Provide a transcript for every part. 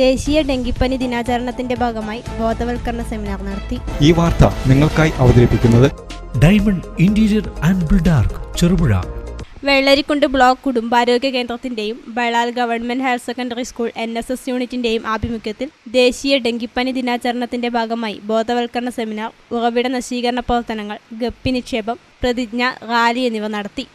ദേശീയ ഡെങ്കിപ്പനി ദിനാചരണത്തിന്റെ ഭാഗമായി ബോധവൽക്കരണ സെമിനാർ നടത്തി. ഈ വാർത്ത നിങ്ങൾക്കായി അവതരിപ്പിക്കുന്നത് diamond interior and Buildark Cherupuzha. Vellarikundu block കുടുംബാരോഗ്യ കേന്ദ്രത്തിന്റെയും Balal government higher secondary school N S S യൂണിറ്റിന്റെയും ആഭിമുഖ്യത്തിൽ ദേശീയ ഡെങ്കിപ്പനി ദിനാചരണത്തിന്റെ ഭാഗമായി ബോധവൽക്കരണ സെമിനാർ ഉറവിട നശീകരണ പ്രവർത്തനങ്ങൾ ഗപ്പി നിക്ഷേപം പ്രതിജ്ഞ റാലി എന്നിവ നടത്തി.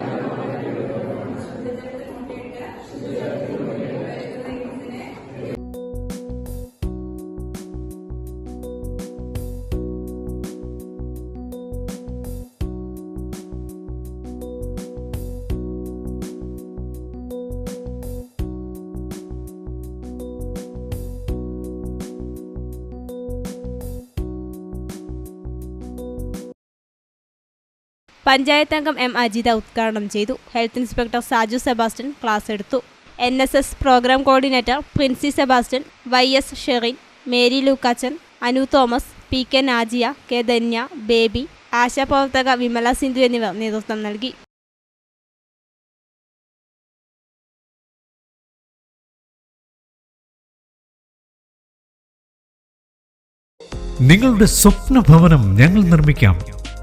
പഞ്ചായത്ത് അംഗം എം അജിത ഉദ്ഘാടനം ചെയ്തു. Health inspector Saju Sebastian class എടുത്തു. N S S programme coordinator Princy Sebastian Y S Sherin Mary Lukachan Anu Thomas P K Najiya K Dhanya Baby ആശാപ്രവർത്തക Vimala Sindhu എന്നിവർ നേതൃത്വം നൽകി. നിങ്ങളുടെ സ്വപ്ന ഭവനം ഞങ്ങൾ നിർമ്മിക്കാം.